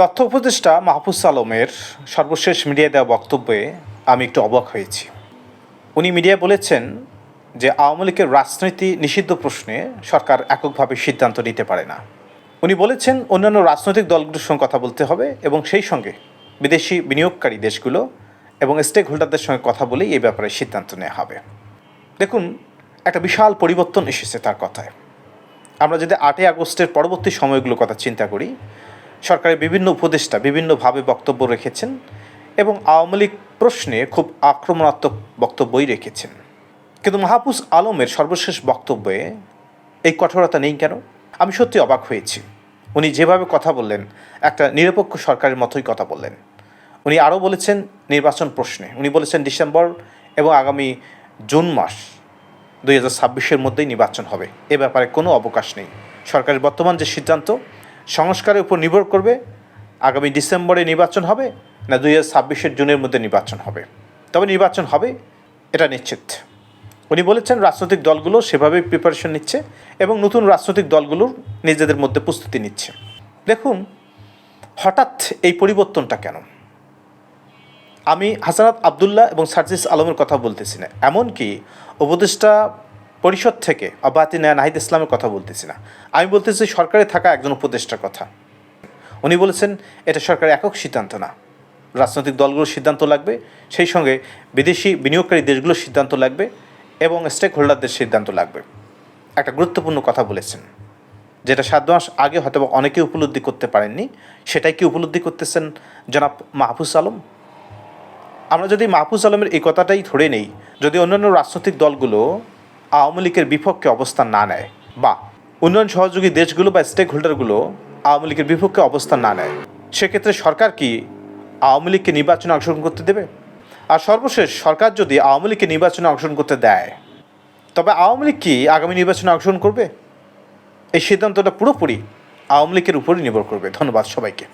তথ্য উপদেষ্টা মাহফুজ আলমের সর্বশেষ মিডিয়ায় দেওয়া বক্তব্যে আমি একটু অবাক হয়েছি। উনি মিডিয়ায় বলেছেন যে আওয়ামী লীগের রাজনীতি নিষিদ্ধ প্রশ্নে সরকার এককভাবে সিদ্ধান্ত নিতে পারে না। উনি বলেছেন অন্যান্য রাজনৈতিক দলগুলোর সঙ্গে কথা বলতে হবে এবং সেই সঙ্গে বিদেশি বিনিয়োগকারী দেশগুলো এবং স্টেক হোল্ডারদের সঙ্গে কথা বলেই এই ব্যাপারে সিদ্ধান্ত নেওয়া হবে। দেখুন, একটা বিশাল পরিবর্তন এসেছে তার কথায়। আমরা যদি আটই আগস্টের পরবর্তী সময়গুলোর কথা চিন্তা করি সরকারের বিভিন্ন উপদেষ্টা বিভিন্নভাবে বক্তব্য রেখেছেন এবং আওয়ামী লীগ প্রশ্নে খুব আক্রমণাত্মক বক্তব্যই রেখেছেন। কিন্তু মাহফুজ আলমের সর্বশেষ বক্তব্যে এই কঠোরতা নেই কেন? আমি সত্যি অবাক হয়েছি। উনি যেভাবে কথা বললেন, একটা নিরপেক্ষ সরকারের মতোই কথা বললেন। উনি আরও বলেছেন নির্বাচন প্রশ্নে। উনি বলেছেন ডিসেম্বর এবং আগামী জুন মাস দুই হাজার ছাব্বিশের মধ্যেই নির্বাচন হবে। এ ব্যাপারে কোনো অবকাশ নেই। সরকারের বর্তমান যে সিদ্ধান্ত সংস্কারের উপর নির্ভর করবে, আগামী ডিসেম্বরে নির্বাচন হবে না দুই হাজার ছাব্বিশের জুনের মধ্যে নির্বাচন হবে। তবে নির্বাচন হবে, এটা নিশ্চিত। উনি বলেছেন রাজনৈতিক দলগুলো সেভাবেই প্রিপারেশন নিচ্ছে এবং নতুন রাজনৈতিক দলগুলোর নিজেদের মধ্যে প্রস্তুতি নিচ্ছে। দেখুন, হঠাৎ এই পরিবর্তনটা কেন? আমি হাসানাত আবদুল্লাহ এবং সার্জিস আলমের কথা বলতেছি না। এমনকি উপদেষ্টা পরিষদ থেকে অবাতি নাহিদ ইসলামের কথা বলতেছি না। আমি বলতেছি সরকারে থাকা একজন উপদেষ্টার কথা। উনি বলেছেন, এটা সরকারের একক সিদ্ধান্ত না। রাজনৈতিক দলগুলোর সিদ্ধান্ত লাগবে, সেই সঙ্গে বিদেশি বিনিয়োগকারী দেশগুলোর সিদ্ধান্ত লাগবে এবং স্টেক হোল্ডারদের সিদ্ধান্ত লাগবে। একটা গুরুত্বপূর্ণ কথা বলেছেন, যেটা সাত মাস আগে হয়তো অনেকে উপলব্ধি করতে পারেননি, সেটাই কি উপলব্ধি করতেছেন জনাব মাহফুজ আলম? আমরা যদি মাহফুজ আলমের এই কথাটাই ধরে নেই, যদি অন্যান্য রাজনৈতিক দলগুলো আওয়ামী লীগের বিপক্ষে অবস্থান না নেয় বা উন্নয়ন সহযোগী দেশগুলো বা স্টেক হোল্ডারগুলো আওয়ামী লীগের বিপক্ষে অবস্থান না নেয়। সেক্ষেত্রে সরকার কি আওয়ামী লীগকে নির্বাচনে অংশগ্রহণ করতে দেবে? আর সর্বশেষ, সরকার যদি আওয়ামী লীগকে নির্বাচনে অংশগ্রহণ করতে দেয়, তবে আওয়ামী লীগ কি আগামী নির্বাচনে অংশগ্রহণ করবে? এই সিদ্ধান্তটা পুরোপুরি আওয়ামী লীগের উপরই নির্ভর করবে। ধন্যবাদ সবাইকে।